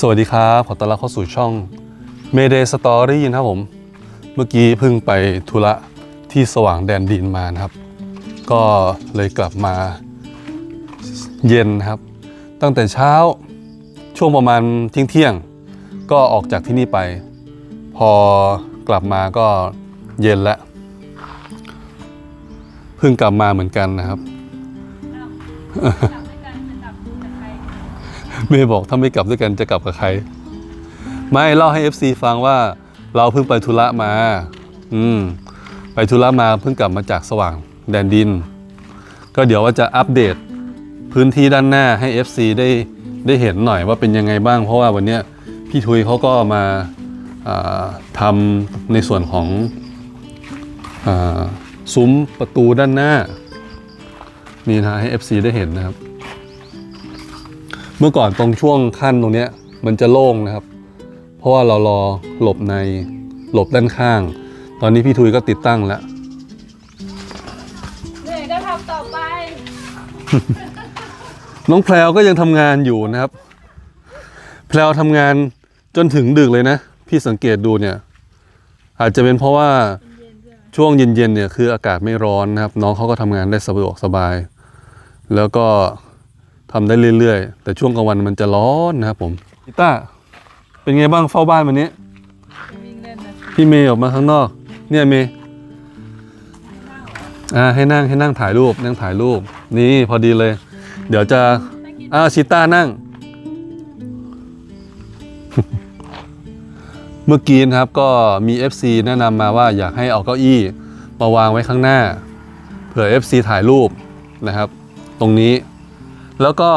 สวัสดีครับ ขอต้อนรับเข้าสู่ช่อง Mayday Story นะครับผม เมื่อกี้เพิ่งไปธุระที่สว่างแดนดินมานะครับ ก็เลยกลับมาเย็นนะครับ ตั้งแต่เช้าช่วงประมาณเที่ยงเที่ยงก็ออกจากที่นี่ไป พอกลับมาก็เย็นแล้วเพิ่งกลับมาเหมือนกันนะครับ เมย์บอกถ้าไม่กลับด้วยกันจะกลับกับใคร ไม่เล่าให้ FC ฟังว่าเราเพิ่งไปธุระมา อืม ไปธุระมาเพิ่งกลับมาจากสว่างแดนดิน ก็เดี๋ยวว่าจะอัปเดตพื้นที่ด้านหน้าให้ FC ได้ได้เห็นหน่อยว่าเป็นยังไงบ้าง เพราะว่าวันนี้พี่ทุยเขาก็มาทำในส่วนของอซุ้มประตูด้านหน้า นี่นะให้ FC ได้เห็นนะครับ เมื่อก่อนตรงช่วงขั้นตรงเนี้ยมันจะโล่งนะครับ เพราะว่าเรารอหลบในหลบด้านข้าง ตอนนี้พี่ทุยก็ติดตั้งแล้วเหนื่อยก็ทำต่อไป น้องแพลวก็ยังทำงานอยู่นะครับ แพลวทำงานจนถึงดึกเลยนะ พี่สังเกตดูเนี่ย อาจจะเป็นเพราะว่าช่วงเย็นๆเนี่ยคืออากาศไม่ร้อนนะครับ น้องเขาก็ทำงานได้สะดวกสบาย แล้วก็ ทำได้เรื่อยๆ แต่ช่วงกลางวันมันจะร้อนนะครับผมกีต้าเป็นไงบ้างเฝ้าบ้านวันนี้นนพี่เมย์ออกมาข้างนอก เนี่ยเมย์อ่าให้นั่งให้นั่งถ่ายรูปนั่งถ่ายรูป นี่พอดีเลย เดี๋ยวจะอ่าชิต้านั่ง เมื่อกี้นะครับก็มี FC แนะนำมาว่าอยากให้เอาเก้าอี้มาวางไว้ข้างหน้า เผื่อ FC ถ่ายรูปนะครับ ตรงนี้ แล้วก็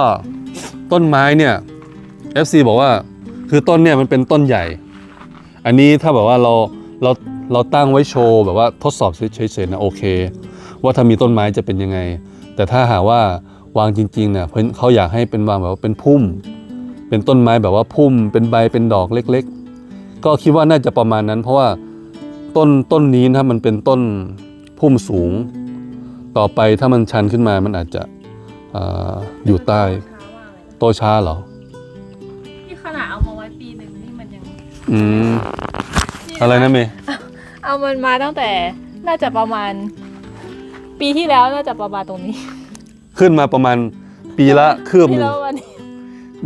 ต้นไม้เนี่ย FC บอกว่าคือต้นเนี่ยมันเป็นต้นใหญ่ อันนี้ถ้าแบบว่าเราเราเราตั้งไว้โชว์แบบว่าทดสอบเฉยๆนะโอเค ว่าถ้ามีต้นไม้จะเป็นยังไง แต่ถ้าหาว่าวางจริงๆเนี่ยเพิ่นเขาอยากให้เป็นวางแบบว่าเป็นพุ่ม เป็นต้นไม้แบบว่าพุ่ม เป็นใบเป็นดอกเล็ก ๆ ก็คิดว่าน่าจะประมาณนั้น เพราะว่าต้นต้นนี้นะมันเป็นต้นพุ่มสูง ต่อไปถ้ามันชันขึ้นมามันอาจจะ อาอยู่ใต้ช้ามากเลยโตช้าเหรอนี่ขนาดเอามาไว้ปีหนึ่งนี่มันยังอืมอะไรนะเมย์เอามันมาตั้งแต่น่าจะประมาณ ปีที่แล้วน่าจะประมาณตรงนี้ ขึ้นมาประมาณปีละคืบหที่นึ่งแล้ววันนี้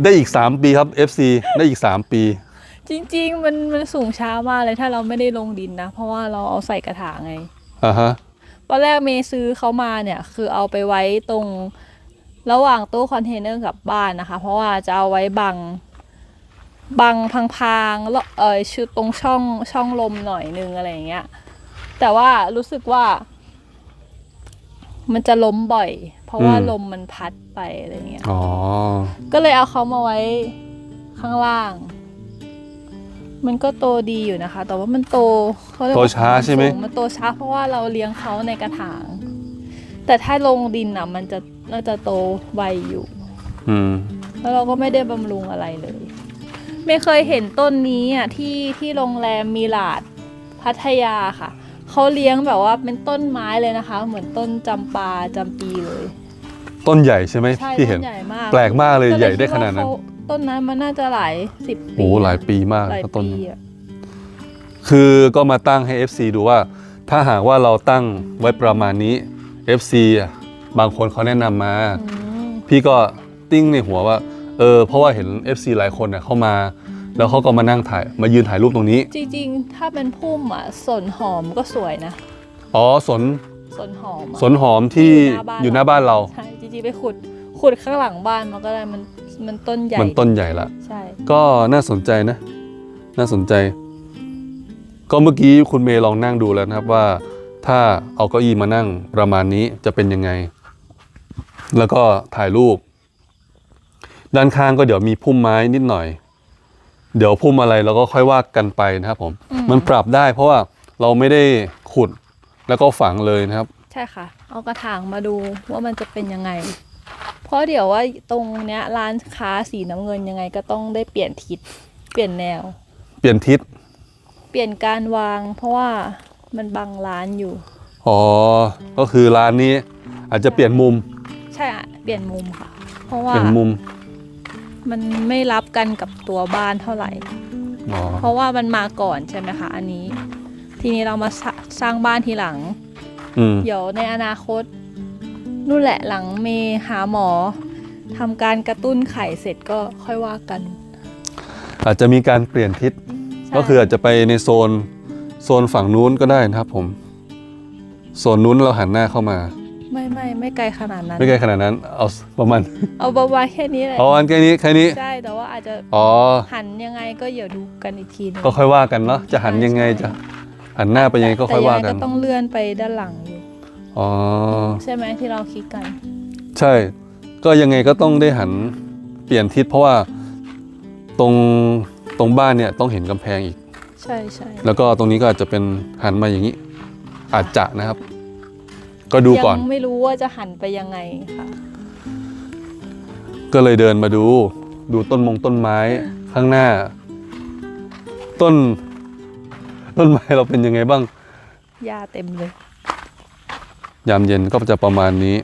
ได้อีก 3 ปีครับ FC ได้อีก 3 ปี จริง ๆ มันมันสูงช้ามากเลยถ้าเราไม่ได้ลงดินนะ เพราะว่าเราเอาใส่กระถางไงอ่าฮะตอนแรกเมย์ซื้อเขามาเนี่ย คือเอาไปไว้ตรง ระหว่างตู้คอนเทนเนอร์กับบ้านนะคะ เพราะว่าจะเอาไว้บังบังพังๆแล้วเออชุดตรงช่องช่องลมหน่อยนึงอะไรอย่างเงี้ย แต่ว่ารู้สึกว่า มันจะล้มบ่อย เพราะว่าอืมลมมันพัดไปอะไรเงี้ยอ๋อก็เลยเอาเขามาไว้ข้างล่าง มันก็โตดีอยู่นะคะ แต่ว่ามันโตเขาเรียกโตว่าช้าใช่ไหมสูงมันโตช้าเพราะว่าเราเลี้ยงเขาในกระถาง แต่ถ้าลงดินอะ มันจะน่าจะโตไวอยู่ อืม แล้วเราก็ไม่ได้บำรุงอะไรเลย ไม่เคยเห็นต้นนี้อะที่ที่โรงแรมมีลาดพัทยาค่ะ เขาเลี้ยงแบบว่าเป็นต้นไม้เลยนะคะ เหมือนต้นจำปาจำปีเลย ต้นใหญ่ใช่ไหมใช่ที่ต้เห็น นใหญ่มากแปลกมากเลยก็ใหญ่ได้คิขนาดนั้นว่เขต้นนั้นมันน่าจะหลายสิบปีโอ้หลายปีมากหลายต้น ปีนั้นอะคือก็มาตั้งให้ FC ดูว่า ถ้าหากว่าเราตั้งไว้ประมาณนี้ FC อะบางคนเขาแนะนำมาอืมพี่ก็ติ้งในหัวว่า เออ เพราะว่าเห็น FC หลายคนเนี่ยเข้ามา แล้วเขาก็มานั่งถ่าย มายืนถ่ายรูปตรงนี้ จริงๆ ถ้าเป็นพุ่มอะสนหอมก็สวยนะ อ๋อสนสนหอมอะสนหอมที่อยู่หน้าบ้านเรา ใช่จริงๆไปขุดขุดข้างหลังบ้านมันก็ได้มันมันต้นใหญ่มันต้นใหญ่ละ ใช่ ก็น่าสนใจนะ น่าสนใจ ก็เมื่อกี้คุณเมย์ลองนั่งดูแล้วนะครับว่า ถ้าเอาเก้าอี้มานั่งประมาณนี้จะเป็นยังไง แล้วก็ถ่ายรูป ด้านข้างก็เดี๋ยวมีพุ่มไม้นิดหน่อย เดี๋ยวพุ่มอะไรเราก็ค่อยว่ากันไปนะครับผม มันปรับได้เพราะว่าเราไม่ได้ขุดแล้วก็ฝังเลยนะครับ ใช่ค่ะ เอากระถางมาดูว่ามันจะเป็นยังไง เพราะเดี๋ยวว่าตรงเนี้ยร้านค้าสีน้ำเงินยังไงก็ต้องได้เปลี่ยนทิศ เปลี่ยนแนว เปลี่ยนทิศ เปลี่ยนการวาง เพราะว่า มันบังร้านอยู่ อ๋อ ก็คือร้านนี้อาจจะเปลี่ยนมุม ใช่อะเปลี่ยนมุมค่ะ เพราะว่าเปลี่ยนมุม มันไม่รับกันกับตัวบ้านเท่าไหร่ อ๋อ เพราะว่ามันมาก่อนใช่ไหมคะอันนี้ ทีนี้เรามาสร้าสร้างบ้านทีหลัง อืม เดี๋ยวในอนาคตนู่นแหละหลังเมหาหมอทำการกระตุ้นไข่เสร็จก็ค่อยว่ากันอาจจะมีการเปลี่ยนทิศ ใช่ก็คืออาจจะไปในโซน โซนฝั่งนู้นก็ได้นะครับผมโซนนู้นเราหันหน้าเข้ามา ไม่ไม่ไม่ไกลขนาดนั้น ไม่ไกลขนาดนั้น เอาประมาณเอาเบาๆแค่นี้แหละเอาอันแค่นี้แค่นี้ใช่แต่ว่าอาจจะอ๋อหันยังไงก็เดี๋ยวดูกันอีกทีหนึงก็ค่อยว่ากันเนาะจะหันยังไงใช่จะหันหน้าไปยังไงก็ค่อยว่าแต่กัยันงไงก็ต้องเลื่อนไปด้านหลังอยู่อ๋อใช่ไหมที่เราคิดกัน ใช่ ก็ยังไงก็ต้องได้หันเปลี่ยนทิศเพราะว่าตรงตรงบ้านเนี่ยต้องเห็นกำแพงอีก ใช่ใช่แล้วก็ตรงนี้ก็อาจจะเป็นหันมาอย่างนี้ อาจจะนะครับ ก็ดูก่อน ยังไม่รู้ว่าจะหันไปยังไงค่ะ ก็เลยเดินมาดู ดูต้นมงต้นไม้ข้างหน้า ต้น ต้นไม้เราเป็นยังไงบ้างหญ้าเต็มเลย ยามเย็นก็จะประมาณนี้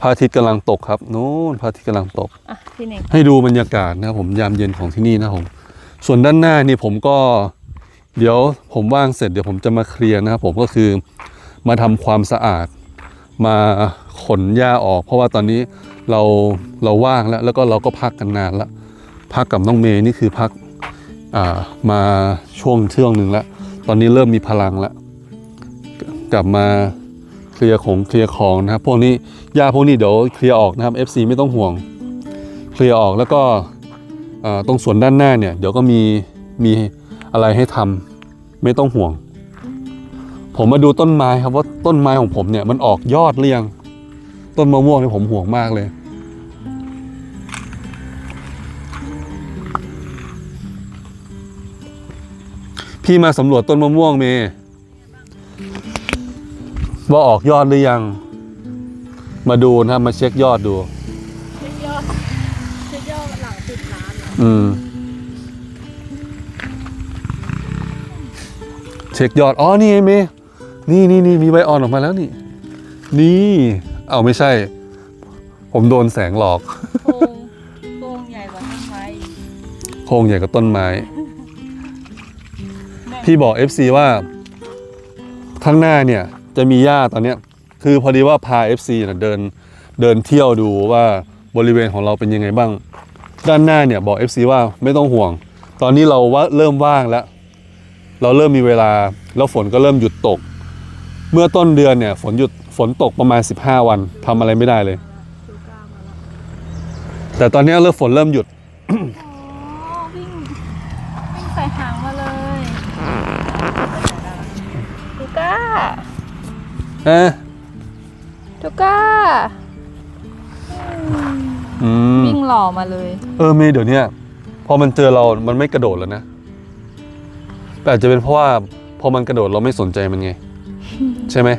พระอาทิตย์กำลังตกครับนู้นพระอาทิตย์กำลังตก อะพี่เน่งให้ดูบรรยากาศนะครับผมยามเย็นของที่นี่นะครับผม ส่วนด้านหน้านี่ผมก็เดี๋ยวผมว่างเสร็จเดี๋ยวผมจะมาเคลียร์นะครับผมก็คือมาทำความสะอาด มาขนหญ้าออก เพราะว่าตอนนี้เราเราว่างแล้ว แล้วก็เราก็พักกันนานล้วพักกับน้องเมย์นี่คือพักมาช่วงเชื่องหนึ่งแล้ว ตอนนี้เริ่มมีพลังแล้วกลับมาเคลียร์ของเคลียร์ของนะครับพวกนี้หญ้าพวกนี้เดี๋ยวเคลียร์ออกนะครับ FC ไม่ต้องห่วง เคลียร์ออกแล้วก็ ตรงส่วนด้านหน้าเนี่ยเดี๋ยวก็มีมีอะไรให้ทำไม่ต้องห่วง ผมมาดูต้นไม้ครับว่าต้นไม้ของผมเนี่ยมันออกยอดหรือยังต้นมะม่วงเนี่ยผมห่วงมากเลย พี่มาสำรวจต้นมะม่วงเมว่าออกยอดหรือยัง มาดูนะครับมาเช็คยอดดู เช็คยอดเช็คยอดหลังติดร้านเหร ออืม เช็คยอด อ๋อ นี่ไงเมย์นี่นี่นี่มีใบอ่อนออกมาแล้วนี่ นี่ เอาไม่ใช่ ผมโดนแสงหลอก โครงโครงใหญ่กว่าต้นไม้อีกโครงใหญ่กับต้นไม้ พี่บอก FC ว่า ข้างหน้าเนี่ย จะมีหญ้าตอนเนี้ย คือพอดีว่าพา FC นะเดิน เดินเที่ยวดูว่าบริเวณของเราเป็นยังไงบ้าง ด้านหน้าเนี่ยบอก FC ว่าไม่ต้องห่วง ตอนนี้เราว่าเริ่มว่างแล้ว เราเริ่มมีเวลาแล้วฝนก็เริ่มหยุดตก เมื่อต้นเดือนเนี่ยฝนหยุดฝนตกประมาณ 15 วันทำอะไรไม่ได้เลยดูกล้ามาแล้วแต่ตอนนี้เริ่มฝนเริ่มหยุดอ๋อวิ่งวิ่งใส่หางมาเลยดูก้าเอ๊ะดูก้า อืมวิ่ง หล่อมาเลย เออเมย์เดี๋ยวเนี้ยพอมันเจอเรา มันไม่กระโดดแล้วนะ แต่อาจจะเป็นเพราะว่าพอมันกระโดดเราไม่สนใจมันไง ใช่ไหม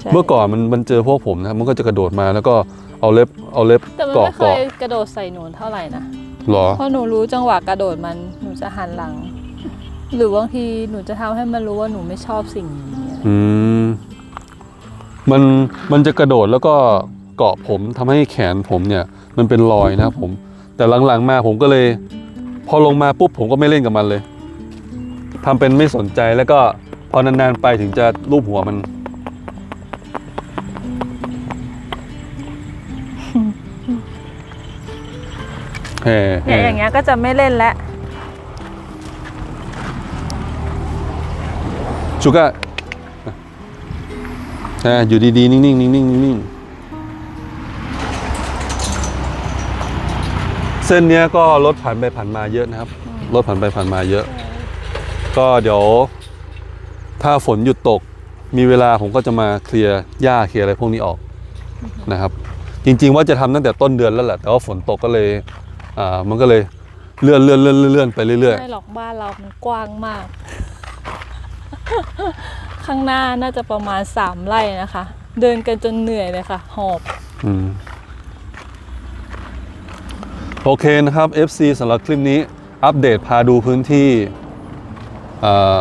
ใช่เมื่อก่อนมันมันเจอพวกผมนะครับมันก็จะกระโดดมาแล้วก็เอาเล็บเอาเล็บแต่มันเกาะไม่เคเกาะยกระโดดใส่หนูเท่าไหร่นะ หรอ เพราะหนูรู้จังหวะกระโดดมันหนูจะหันหลัง หรือบางทีหนูจะทำให้มันรู้ว่าหนูไม่ชอบสิ่งนี้อะไรอืมมันมันจะกระโดดแล้วก็ เกาะผมทำให้แขนผมเนี่ยมันเป็นรอยนะครับผม แต่หลังๆมาผมก็เลย พอลงมาปุ๊บผมก็ไม่เล่นกับมันเลยทำเป็นไม่สนใจแล้วก็พอนานๆไปถึงจะลูบหัวมันแฮ่เนี่ยอย่างเงี้ยก็จะไม่เล่นแล้วชูก้าอ่าอยู่ดีๆ นิ่งๆนิ่งๆนิ่งๆ เส้นเนี้ยก็รถผ่านไปผ่านมาเยอะนะครับ รถผ่านไปผ่านมาเยอะ ก็เดี๋ยว ถ้าฝนหยุดตก มีเวลาผมก็จะมาเคลียร์หญ้าเคลียร์อะไรพวกนี้ออกนะครับ จริง ๆ ว่าจะทำตั้งแต่ต้นเดือนแล้วแหละแต่ว่าฝนตกก็เลยอ่ามันก็เลยเลื่อนเลื่อนเลื่อนเลื่อนไปเรื่อยไม่หรอกบ้านเรามันกว้างมาก ข้างหน้าน่าจะประมาณสามไร่นะคะ เดินกันจนเหนื่อยเลยค่ะ หอบๆอืม โอเคนะครับ FC สำหรับคลิปนี้อัปเดตพาดูพื้นที่อ่า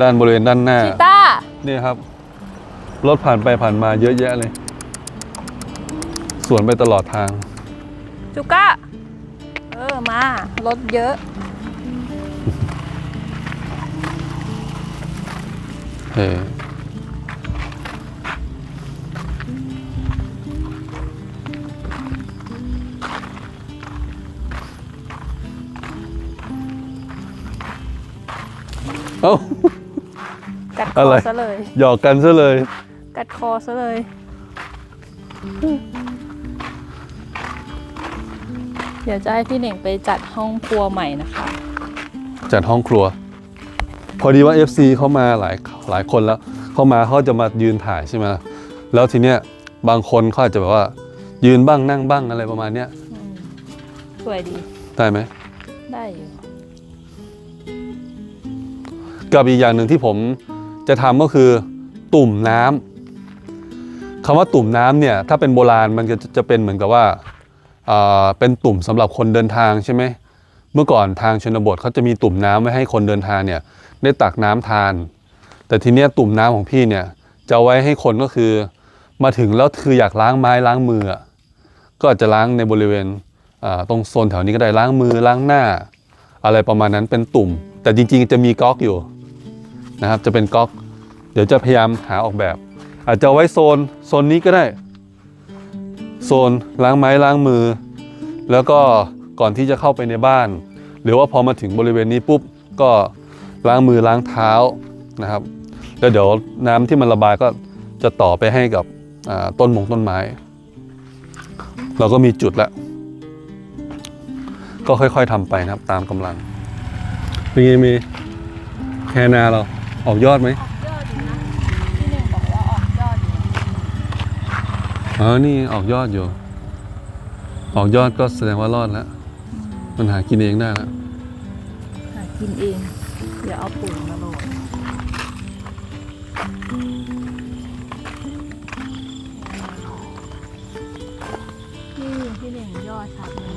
ด้านบริเวณด้านหน้าชีต้านี่ครับ รถผ่านไปผ่านมาเยอะแยะเลย สวนไปตลอดทาง จุก้าเออ มา รถเยอะ เออ เอ้า กัดคอะอไร ซะเลย หยอกกันซะเลย กัดคอซะเลย เดี๋ยวจะให้พี่เหน่งไปจัดห้องครัวใหม่นะคะ จัดห้องครัว พอดีว่า FC เขามาหลายหลายคนแล้ว เขามาเขาจะมายืนถ่ายใช่ไหมแล้วทีเนี้ยบางคนเขาอาจจะแบบว่า ยืนบ้างนั่งบ้างอะไรประมาณเนี้ยอืมสวยดี ได้ไหมได้อยู่ กับอีกอย่างหนึ่งที่ผมจะทำก็คือตุ่มน้ำคำว่าตุ่มน้ำเนี่ยถ้าเป็นโบราณมันจะจะเป็นเหมือนกับว่าเป็นตุ่มสำหรับคนเดินทางใช่ไหมเมื่อก่อนทางชนบทเขาจะมีตุ่มน้ำไว้ให้คนเดินทางเนี่ยได้ตักน้ำทาน แต่ทีเนี้ยตุ่มน้ำของพี่เนี่ยจะไว้ให้คนก็คือ มาถึงแล้วคืออยากล้างไม้ล้างมือ ก็อาจจะล้างในบริเวณตรงโซนแถวนี้ก็ได้ล้างมือล้างหน้า อะไรประมาณนั้นเป็นตุ่ม แต่จริงๆจะมีก๊อกอยู่ นะครับ จะเป็นก๊อก เดี๋ยวจะพยายามหาออกแบบ อาจจะไว้โซนโซนนี้ก็ได้ โซนล้างไม้ล้างมือ แล้วก็ก่อนที่จะเข้าไปในบ้าน หรือว่าพอมาถึงบริเวณนี้ปุ๊บก็ล้างมือล้างเท้านะครับแล้วเดี๋ยวน้ำที่มันระบายก็จะต่อไปให้กับต้นมงต้นไม้ เราก็มีจุดแล้วก็ค่อยๆทำไปนะครับ ตามกำลังเป็นไงมีแคนาเรา ออกยอดไหมออกยอดอยู่นะพี่เหน่งบอกว่าออกยอดอยู่อ๋อนี่ออกยอดอยู่ ออกยอดก็แสดงว่ารอดแล้ว มันหากินเองได้แล้วหากินเอง เดี๋ยวเอาปุ๋ยมาโรยนี่พี่เหน่งยอดชัดเลย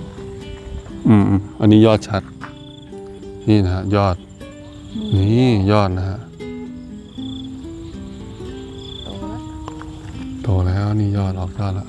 อืมอืมอันนี้ยอดชัด นี่นะฮะยอด นี่ยอดนะฮะ นี่ยอดออกยอดแล้ว